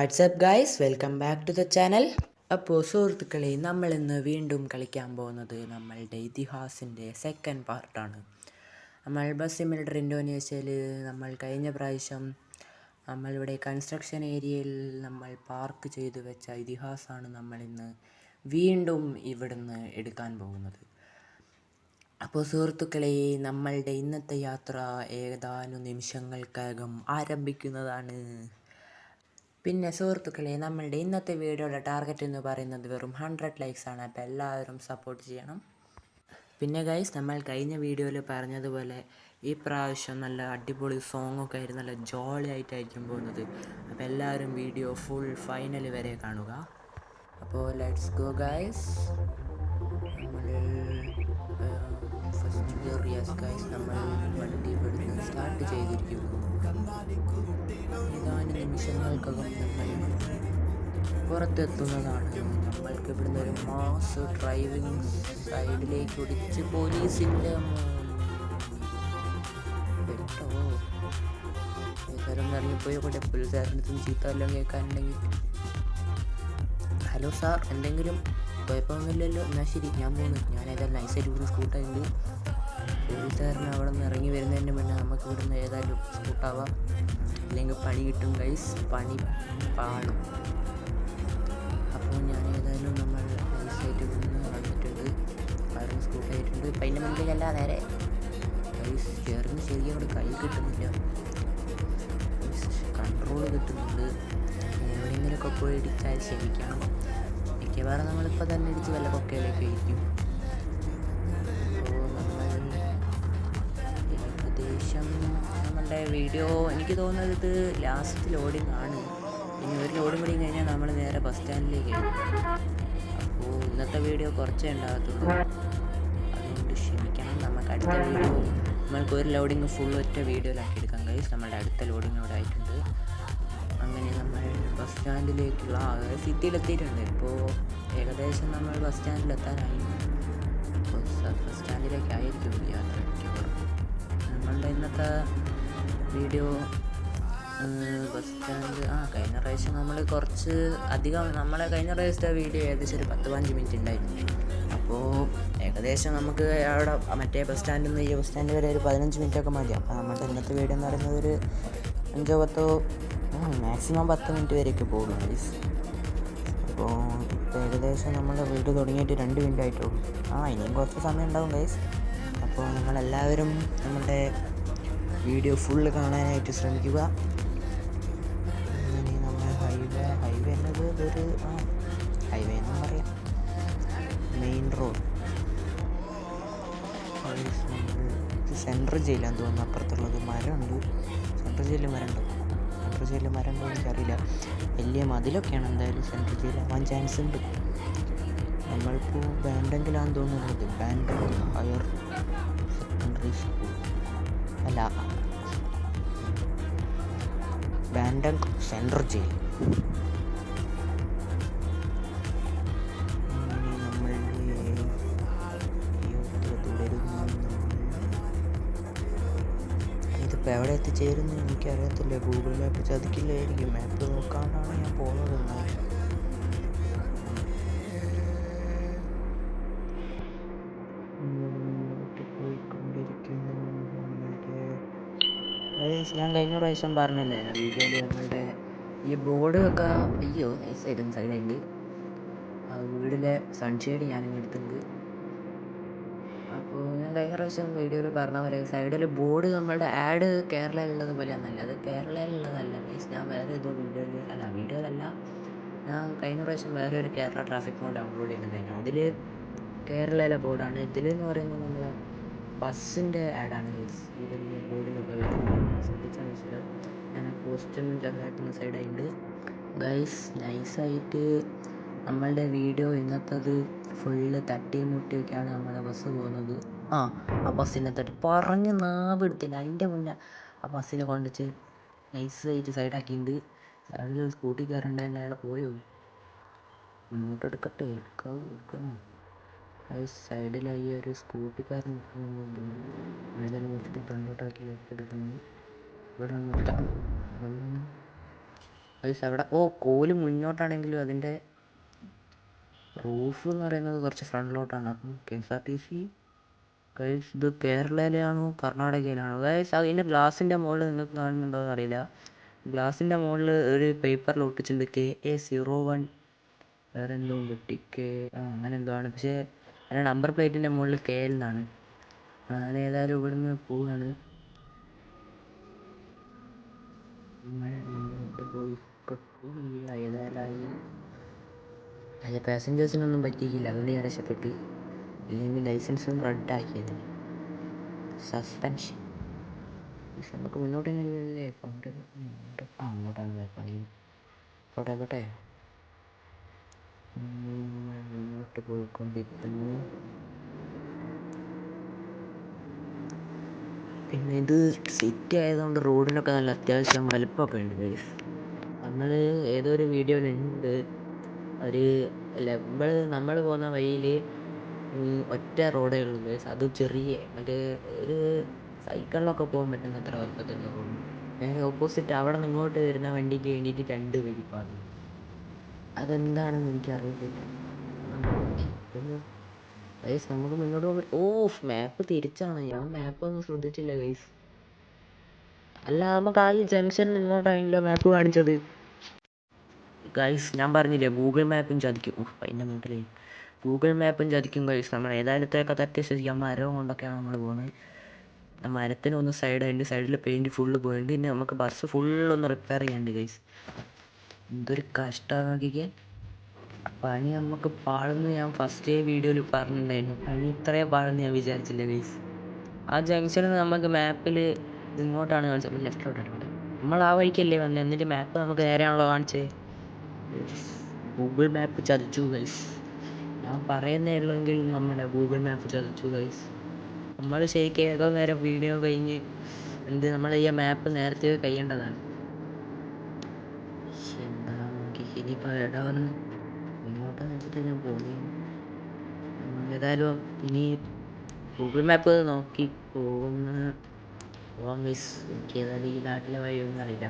What's up guys welcome back to the channel. അപ്പോൾ സുഹൃത്തുക്കളെ നമ്മൾ ഇന്ന് വീണ്ടും കളിക്കാൻ പോകുന്നത് നമ്മളുടെ ഇതിഹാസിന്റെ സെക്കൻഡ് പാർട്ടാണ് നമ്മൾ ബസ് സിമിലറ്റർ ഇൻഡോനേഷ്യയിൽ നമ്മൾ കഴിഞ്ഞ പ്രാവശ്യം നമ്മളിവിടെ കൺസ്ട്രക്ഷൻ ഏരിയയിൽ നമ്മൾ പാർക്ക് ചെയ്തു വെച്ച ഇതിഹാസമാണ് നമ്മളിന്ന് വീണ്ടും ഇവിടുന്ന് എടുക്കാൻ പോകുന്നത്. അപ്പോൾ സുഹൃത്തുക്കളെ നമ്മളുടെ ഇന്നത്തെ യാത്ര ഏതാനും നിമിഷങ്ങൾക്കകം ആരംഭിക്കുന്നതാണ്. പിന്നെ സുഹൃത്തുക്കളെ നമ്മളുടെ ഇന്നത്തെ വീഡിയോയുടെ ടാർഗറ്റ് എന്ന് പറയുന്നത് വെറും ഹൺഡ്രഡ് ലൈക്സ് ആണ്. അപ്പോൾ എല്ലാവരും സപ്പോർട്ട് ചെയ്യണം. പിന്നെ ഗൈസ് നമ്മൾ കഴിഞ്ഞ വീഡിയോയിൽ പറഞ്ഞതുപോലെ ഈ പ്രാവശ്യം നല്ല അടിപൊളി സോങ് ഒക്കെ ആയിരുന്നു നല്ല ജോളി ആയിട്ടായിരിക്കും പോകുന്നത്. അപ്പോൾ എല്ലാവരും വീഡിയോ ഫുൾ ഫൈനൽ വരെ കാണുക. അപ്പോൾ ലെറ്റ്സ് ഗോ ഗൈസ് നമ്മൾ ഗൈസ് നമ്മൾ വണ്ടി ഇവിടുന്ന് സ്റ്റാർട്ട് ചെയ്തിരിക്കുന്നു. ഏതാനും നിമിഷങ്ങൾക്കകം നമ്മൾ പുറത്തെത്തുന്നതാണ്. നമ്മൾക്ക് ഇവിടുന്ന് ഒരു മാസ് ഡ്രൈവിംഗ് സൈഡിലേക്ക് ഒടിച്ച് പോലീസിന്റെ പെട്ടോ ഏതായാലും ഇറങ്ങിപ്പോയി കൂടെ പോലീസുകാരന്റെ അടുത്ത് ചീത്ത വല്ലതും കേൾക്കാനുണ്ടെങ്കിൽ ഹലോ സാർ എന്തെങ്കിലും കുഴപ്പമൊന്നുമില്ലല്ലോ. എന്നാൽ ശരി ഞാൻ പോകുന്നു ഞാൻ ഏതായാലും നൈസായിട്ട് ഇവിടുന്ന് സ്കൂട്ടായിട്ട് പോലീസുകാരൻ അവിടെ നിന്ന് ഇറങ്ങി വരുന്നതിന് മുന്നേ നമുക്ക് ഇവിടുന്ന് ഏതായാലും സ്കൂട്ടാവാം അല്ലെങ്കിൽ പണി കിട്ടും ഗൈസ് പണി പാടും അപ്പോൾ ഞാൻ ഏതായാലും നമ്മൾ നൈസായിട്ട് ഇവിടുന്ന് വന്നിട്ടുണ്ട്. അവിടെ സ്കൂട്ടായിട്ടുണ്ട് ഇപ്പം അതിന്റെ മുന്നിലല്ല നേരെ. ഗൈസ് ചേർന്ന് ശരിക്കും അവിടെ കൈ കിട്ടുന്നില്ല. കൺട്രോൾ കിട്ടുന്നുണ്ട് എവിടെയെങ്കിലുമൊക്കെ പോയി ഇടിച്ചാൽ ക്ഷമിക്കണം മിക്കവാറും നമ്മളിപ്പോൾ തന്നെ ഇടിച്ച് വല്ല കൊക്കയിലേക്ക് ഇരിക്കും. ഏകദേശം നമ്മളുടെ വീഡിയോ എനിക്ക് തോന്നുന്നത് ഇത് ലാസ്റ്റ് ലോഡിംഗ് ആണ്. ഇനി ഒരു ലോഡ് കൂടി കഴിഞ്ഞാൽ നമ്മൾ നേരെ ബസ് സ്റ്റാൻഡിലേക്ക് അപ്പോൾ ഇന്നത്തെ വീഡിയോ കുറച്ചേ ഉണ്ടാകത്തുള്ളൂ. അതുകൊണ്ട് ക്ഷമിക്കണം. നമുക്ക് അടുത്ത വീഡിയോ നമ്മൾക്ക് ഒരു ലോഡിങ് ഫുൾ ഒറ്റ വീഡിയോയിലാക്കി എടുക്കാൻ കഴിയും നമ്മളുടെ അടുത്ത ലോഡിങ് ഇവിടെ ആയിട്ടുണ്ട്. അങ്ങനെ നമ്മൾ ബസ് സ്റ്റാൻഡിലേക്കുള്ള സിറ്റിയിലെത്തിയിട്ടുണ്ട്. ഇപ്പോൾ ഏകദേശം നമ്മൾ ബസ് സ്റ്റാൻഡിലെത്താനായി. ബസ് സ്റ്റാൻഡിലേക്കായിരിക്കും യാത്ര നമ്മളുടെ ഇന്നത്തെ വീഡിയോ ബസ് സ്റ്റാൻഡ് ആ കഴിഞ്ഞ പ്രാവശ്യം നമ്മൾ കുറച്ച് അധികം നമ്മളെ കഴിഞ്ഞ പ്രാവശ്യത്തെ വീഡിയോ ഏകദേശം ഒരു പത്ത് പതിനഞ്ച് മിനിറ്റ് ഉണ്ടായിരുന്നു. അപ്പോൾ ഏകദേശം നമുക്ക് അവിടെ മറ്റേ ബസ് സ്റ്റാൻഡിൽ നിന്ന് ഈ ബസ് സ്റ്റാൻഡ് വരെ ഒരു പതിനഞ്ച് മിനിറ്റ് ഒക്കെ മതി. അപ്പോൾ നമ്മുടെ ഇന്നത്തെ വീഡിയോ എന്ന് പറയുന്നത് ഒരു അഞ്ചോ പത്തോ മാക്സിമം പത്ത് മിനിറ്റ് വരെയൊക്കെ പോകും ഗൈസ് അപ്പോൾ ഇപ്പോൾ ഏകദേശം നമ്മുടെ വീട് തുടങ്ങിയിട്ട് രണ്ട് മിനിറ്റ് ആയിട്ടുള്ളൂ. ആ ഇനിയും കുറച്ച് സമയം ഉണ്ടാവും ഗൈസ് അപ്പോൾ നിങ്ങളെല്ലാവരും നമ്മുടെ വീഡിയോ ഫുള്ള് കാണാനായിട്ട് ശ്രമിക്കുക. അങ്ങനെ നമ്മൾ ഹൈവേ ഹൈവേ എന്നത് ഒരു ആ ഹൈവേ എന്ന് പറയാം. മെയിൻ റോഡ് സെൻട്രൽ ജയിലാന്ന് തോന്നുന്നു. അപ്പുറത്തുള്ളത് മരമുണ്ട്. സെൻട്രൽ ജയിലിൽ മരം ഉണ്ടോ സെൻട്രൽ ജയിലിൽ മരം ഉണ്ടോ എനിക്കറിയില്ല വലിയ മതിലൊക്കെയാണ് എന്തായാലും സെൻട്രൽ ജയിലാവാൻ ചാൻസ് ഉണ്ട്. നമ്മളിപ്പോൾ ബാൻഡെങ്കിലാന്ന് തോന്നുന്നത് ബാൻഡെങ്കിൽ ഹയർ സെക്കൻഡറി സ്കൂൾ. അല്ല ബാൻഡങ് സെൻട്രൽ ജയിൽ എവിടെ എത്തിച്ചേരുന്നു? എനിക്കറിയത്തില്ല? Google map ചതിക്കില്ലായിരിക്കും. മാപ്പ് നോക്കാണ്ടാണ് ഞാൻ പോകുന്നത് എന്നാലും ഞാൻ കഴിഞ്ഞ പ്രാവശ്യം പറഞ്ഞില്ലേ വീഡിയോയിൽ ഞങ്ങളുടെ ഈ ബോർഡ് വെക്കാൻ അയ്യോ സൈഡും സൈഡായിട്ട് ആ വീടിലെ സൺഷെയ്ഡ് ഞാൻ എടുത്തിട്ടുണ്ട് കഴിഞ്ഞ പ്രാവശ്യം വീഡിയോയിൽ പറഞ്ഞ പോലെ സൈഡിൽ ബോർഡ് നമ്മളുടെ ആഡ് കേരളയിലുള്ളത് അത് കേരളയിലുള്ളതല്ല മീൻസ് ഞാൻ വേറെ ഏതോ വീഡിയോയിൽ അല്ല വീഡിയോയിലല്ല ഞാൻ കഴിഞ്ഞ പ്രാവശ്യം വേറെ ഒരു കേരള ട്രാഫിക് മോഡ് ഡൗൺലോഡ് ചെയ്തിട്ടുണ്ടായിരുന്നു. അതിൽ കേരളയിലെ ബോർഡാണ്. ഇതിലെന്ന് പറയുമ്പോൾ നമ്മൾ ബസ്സിന്റെ ആഡാണ് ഇതിന്റെ ബോർഡിലൊക്കെ ശ്രദ്ധിച്ചാൽ മനസ്സിലാവും ഞാൻ പോസ്റ്റും ചെറുതായിട്ടൊന്ന് സൈഡായിട്ട് ഗൈസ് നൈസായിട്ട് നമ്മളുടെ വീഡിയോ ഇന്നത്തത് ഫുള്ള് തട്ടിയും മുട്ടിയൊക്കെയാണ് നമ്മുടെ ബസ് പോകുന്നത്. ആ ആ ബസ്സിനെ തട്ടി പറഞ്ഞ് നാവെടുത്തില്ല അതിന്റെ മുന്നേ ആ ബസ്സിനെ കൊണ്ടിച്ച് നൈസായിട്ട് സൈഡാക്കിയിട്ടുണ്ട് അതിൽ സ്കൂട്ടി കയറേണ്ടതിന്റെ അയാൾ പോയോ. ഇങ്ങോട്ട് എടുക്കട്ടെ എടുക്കാം എടുക്കണം അത് സൈഡിലായി ഒരു സ്കൂട്ടിക്കാരൻ അതിനെ വെച്ചിട്ട് ഫ്രണ്ടോട്ടാക്കി എടുക്കുന്നു. ഇവിടെ നിർത്താം അത് അവിടെ ഓ കോൽ മുന്നോട്ടാണെങ്കിലും അതിന്റെ റൂഫ് എന്ന് പറയുന്നത് കുറച്ച് ഫ്രണ്ടിലോട്ടാണ് അപ്പം K S R T C guys ഇത് കേരളയിലാണോ കർണാടകയിലാണോ? ഗൈസ് അതിന്റെ ഗ്ലാസിന്റെ മുകളിൽ നിങ്ങൾക്ക് കാണുന്നുണ്ടോ എന്ന് അറിയില്ല. ഗ്ലാസിന്റെ മുകളിൽ ഒരു പേപ്പറിൽ ഒട്ടിച്ചിട്ടുണ്ട് കെ എ സീറോ വൺ. വേറെ എന്തോ ഉണ്ട് ടി കെ അങ്ങനെ എന്തോ ആണ്. പക്ഷേ അതിന്റെ നമ്പർ പ്ലേറ്റിന്റെ മുകളിൽ കെ എൽ എന്നാണ്. ഞാൻ ഏതായാലും നിന്ന് പോവുകയാണ്. ഏതായാലും. അതിലെ പാസഞ്ചേഴ്സിനൊന്നും പറ്റിയില്ല അതുകൊണ്ട് ഞാൻ രക്ഷപ്പെട്ടു. ഇല്ലെങ്കിൽ ലൈസൻസ് റദ്ദാക്കിയത് സസ്പെൻഷൻ പക്ഷെ നമുക്ക് മുന്നോട്ട് എങ്ങനെ പണ്ട് അങ്ങോട്ടാണ് പണി പോട്ടെ പോട്ടെ. മുന്നോട്ട് പോയിക്കൊണ്ടിരിക്കുന്നു. പിന്നെ ഇത് സിറ്റി ആയതുകൊണ്ട് റോഡിനൊക്കെ നല്ല അത്യാവശ്യം വലുപ്പമൊക്കെ ഉണ്ട് ഗൈസ് നമ്മൾ ഏതോ ഒരു വീഡിയോയിലുണ്ട് ഒരു നമ്മൾ നമ്മൾ പോകുന്ന വഴിയിൽ ഒറ്റ റോഡേ ഉള്ളൂ. Guys. അതും ചെറിയ. മറ്റേ ഒരു സൈക്കിളിലൊക്കെ പോകാൻ പറ്റുന്ന അത്ര വലുപ്പത്തിലുള്ള റോഡ്. നേരെ ഓപ്പോസിറ്റ് അവിടെ നിന്ന് ഇങ്ങോട്ട് വരുന്ന വണ്ടിക്ക് വേണ്ടിയിട്ട് രണ്ട് പാടും അതെന്താണെന്ന് എനിക്കറിയില്ല ഗൈസ് നമുക്ക് മുന്നോട്ട് പോകാൻ ഓ മാപ്പ് തിരിച്ചാണ്. ഞാൻ മാപ്പ് ഒന്നും ശ്രദ്ധിച്ചില്ല ഗൈസ് അല്ല നമുക്ക് ആ ജംഗ്ഷനിൽ നിന്നോട്ടാണല്ലോ മാപ്പ് കാണിച്ചത്. ഗൈസ് ഞാൻ പറഞ്ഞില്ലേ ഗൂഗിൾ മാപ്പും ചതിക്കും. അതിന്റെ മുട്ടിൽ ഗൂഗിൾ മാപ്പും ചതിക്കും ഗൈസ് നമ്മൾ ഏതായാലത്തേക്കാ തട്ടി ശരിക്കും മരവും കൊണ്ടൊക്കെയാണ് നമ്മൾ പോകുന്നത്. ആ മരത്തിനൊന്ന് സൈഡ് അതിന്റെ സൈഡിൽ പെയിന്റ് ഫുള്ള് പോയിട്ടുണ്ട് പിന്നെ നമുക്ക് ബസ് ഫുള്ളൊന്ന് റിപ്പയർ ചെയ്യേണ്ടി ഗൈസ് എന്തൊരു കഷ്ടമാക്കിക്ക് പണി നമുക്ക് പാടുന്ന ഞാൻ ഫസ്റ്റ് വീഡിയോയിൽ പറഞ്ഞിട്ടുണ്ടായിരുന്നു. പണി ഇത്രയും പാടുന്ന ഞാൻ വിചാരിച്ചില്ല ഗൈസ് ആ ജംഗ്ഷനിൽ നമുക്ക് മാപ്പിൽ ഇങ്ങോട്ടാണ് കാണിച്ചത്. ലെഫ്റ്റിലോട്ടാണ് നമ്മൾ ആ വഴിക്കല്ലേ വന്നത് എന്നിട്ട് മാപ്പ് നമുക്ക് നേരെയാണല്ലോ കാണിച്ചത് ഗൂഗിൾ മാപ്പ് ചതിച്ചു ഗൈസ് ഞാൻ പറയുന്നേ ഉള്ളെങ്കിൽ നമ്മുടെ ഗൂഗിൾ മാപ്പ് ചതിച്ചു ഗൈസ് നമ്മൾ ശരിക്കും ഏതോ നേരം വീഡിയോ കഴിഞ്ഞ് എന്ത് നമ്മൾ ഈ മാപ്പ് നേരത്തെ കഴിയേണ്ടതാണ്. എന്താ ഏതായാലും ഇനി ഗൂഗിൾ മാപ്പ് നോക്കി പോകുന്ന പോകാൻ ഗൈസ് എനിക്ക് ഏതായാലും ഈ നാട്ടിലെ വഴിയൊന്നും അറിയില്ല.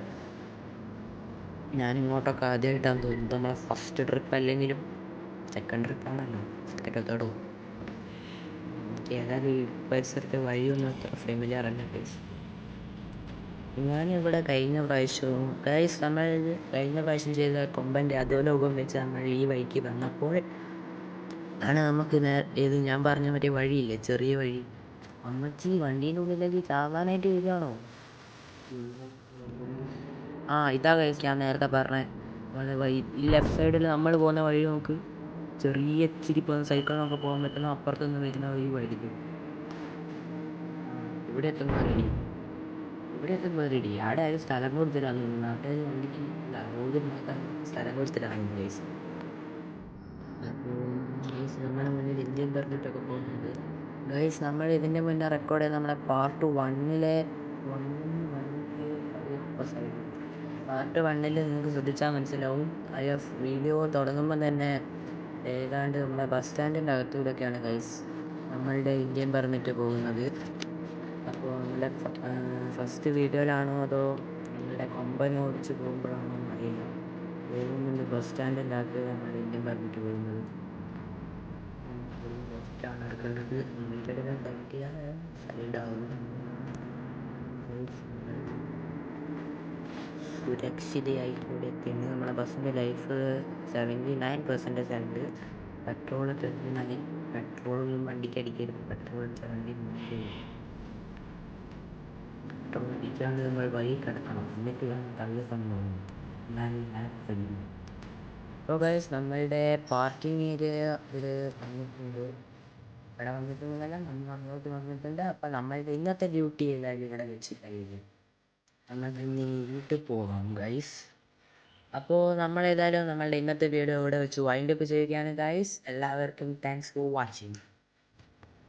ഞാൻ ഇങ്ങോട്ടൊക്കെ ആദ്യമായിട്ടാണ് തോന്നുന്നത് നമ്മളെ ഫസ്റ്റ് ട്രിപ്പ് അല്ലെങ്കിലും സെക്കൻഡ് ട്രിപ്പാണല്ലോ എനിക്ക് ഏതായാലും ഈ പരിസരത്തെ വഴിയൊന്നും അത്ര ഫെമിലിയർ അല്ല ഗൈസ് ഞാനിവിടെ കഴിഞ്ഞ പ്രാവശ്യവും ഗൈസ് നമ്മൾ കഴിഞ്ഞ പ്രാവശ്യം ചെയ്ത കൊമ്പന്റെ അധോലോകം വെച്ച് നമ്മൾ ഈ വഴിക്ക് വന്നപ്പോൾ ആണ് നമുക്ക് ഇത് ഞാൻ പറഞ്ഞ മറ്റേ വഴിയില്ലേ ചെറിയ വഴി. അമ്മച്ചി വണ്ടീന്റെ ഉള്ളിലേക്ക് ചാവാനായിട്ട് വരികയാണോ? ആ ഇതാ ഗൈസ് ഞാൻ നേരത്തെ പറഞ്ഞ നമ്മുടെ വഴി. ഈ ലെഫ്റ്റ് സൈഡിൽ നമ്മൾ പോകുന്ന വഴി നമുക്ക് ചെറിയ ഇച്ചിരി ഇപ്പോൾ സൈക്കിളിനൊക്കെ പോകാൻ പറ്റുന്ന അപ്പുറത്ത് നിന്ന് വരുന്ന വഴി വഴിക്കും ഇവിടെ എത്തുമ്പോൾ റെഡി ഇവിടെ എത്തുമ്പോൾ റെഡി അവിടെ ആരും സ്ഥലം കൊടുത്തിട്ടാണ് നാട്ടുകാർ വണ്ടിക്ക് സ്ഥലം കൊടുത്തിട്ടാണ് ഗൈസ് ഗൈസ് നമ്മുടെ മുന്നിൽ ഇന്ത്യൻ പെർമിറ്റൊക്കെ പോകുന്നുണ്ട്. ഗൈസ് നമ്മൾ ഇതിന്റെ മുന്നേ റെക്കോർഡ് ചെയ്ത് നമ്മളെ പാർട്ട് വണ്ണിലെ പാർട്ട് വണ്ണിൽ നിങ്ങൾക്ക് ശ്രദ്ധിച്ചാൽ മനസ്സിലാവും. ആ വീഡിയോ തുടങ്ങുമ്പോൾ തന്നെ ഏതാണ്ട് നമ്മുടെ ബസ് സ്റ്റാൻഡിന്റെ അകത്തൂടെയൊക്കെയാണ് ഗൈസ് നമ്മളുടെ ഇന്ത്യൻ പെർമിറ്റ് പോകുന്നത്. അപ്പോൾ നമ്മുടെ ഫസ്റ്റ് വീഡിയോയിലാണോ അതോ നമ്മുടെ കൊമ്പൻ ഓടിച്ച് പോകുമ്പോഴാണോ അറിയില്ല. പോകുന്നുണ്ട് ബസ് സ്റ്റാൻഡിന്റെ അകത്ത് നമ്മുടെ ഇന്ത്യൻ പെർമിറ്റ് പോകുന്നത്. ലെഫ്റ്റാണ് എടുക്കേണ്ടത് തട്ടിയാൽ സൈഡാവും സുരക്ഷിതയായി കൂടെ എത്തിയാണ് നമ്മുടെ ബസ്സിന്റെ ലൈഫ് സെവന്റി നയൻ പെർസെന്റേജ് ഉണ്ട് പെട്രോൾ ട്വന്റി നയൻ പെട്രോളൊന്നും വണ്ടിക്ക് അടിക്കരുത്. പെട്രോൾ സെവന്റി പെട്രോൾ അടിക്കാണ്ട് നമ്മൾ വഴി കിടക്കണം. എന്നിട്ട് വേണം തള്ളി കൊണ്ടുപോകും എന്നാലും അപ്പോൾ ഗൈസ് നമ്മളുടെ പാർക്കിംഗ് ഏരിയ ഇത് വന്നിട്ടുണ്ട്. ഇവിടെ വന്നിട്ടുണ്ടല്ല നമ്മൾ അങ്ങോട്ട് വന്നിട്ടുണ്ട്. അപ്പോൾ നമ്മളുടെ ഇന്നത്തെ ഡ്യൂട്ടി ഏതായാലും ഇവിടെ വെച്ച് കഴിയും നമുക്ക് നീണ്ടു പോകാം ഗൈസ് അപ്പോൾ നമ്മൾ ഏതായാലും നമ്മളുടെ ഇന്നത്തെ വീഡിയോ ഇവിടെ വെച്ച് വൈൻഡ് അപ്പ് ചെയ്യുകയാണ് ഗൈസ് എല്ലാവർക്കും താങ്ക്സ് ഫോർ വാച്ചിങ്